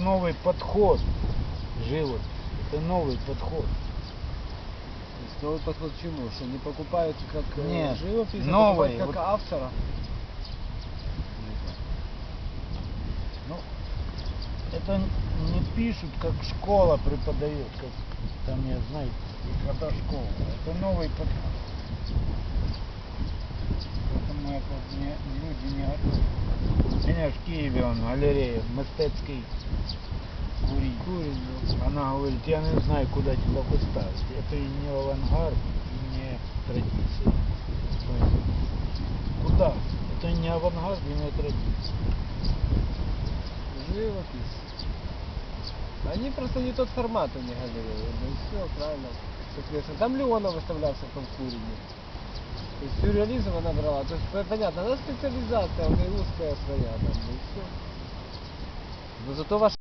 новый подход. Живопись. Это новый подход. То есть новый подход к чему? Что не покупают как э, Нет, живопись, а новый, покупают как вот- автора? Ну, это не пишут, как школа преподает, как там, я знаю, когда школа. Это новый подход. Поэтому это не, люди не готовы. У меня в Киеве он галерея, мистецький ну. Она говорит, я не знаю, куда тебя поставить. Это и не авангард, и не традиция. Куда? Это не авангард и не традиция. Живопись. Они просто не тот формат у них галереи. Ну и все, правильно. Соответственно, там Леонов выставлялся в том курине. То есть сюрреализм она брала. То есть по- понятно, она специализация, у нее узкая своя там, и все. Но зато ваш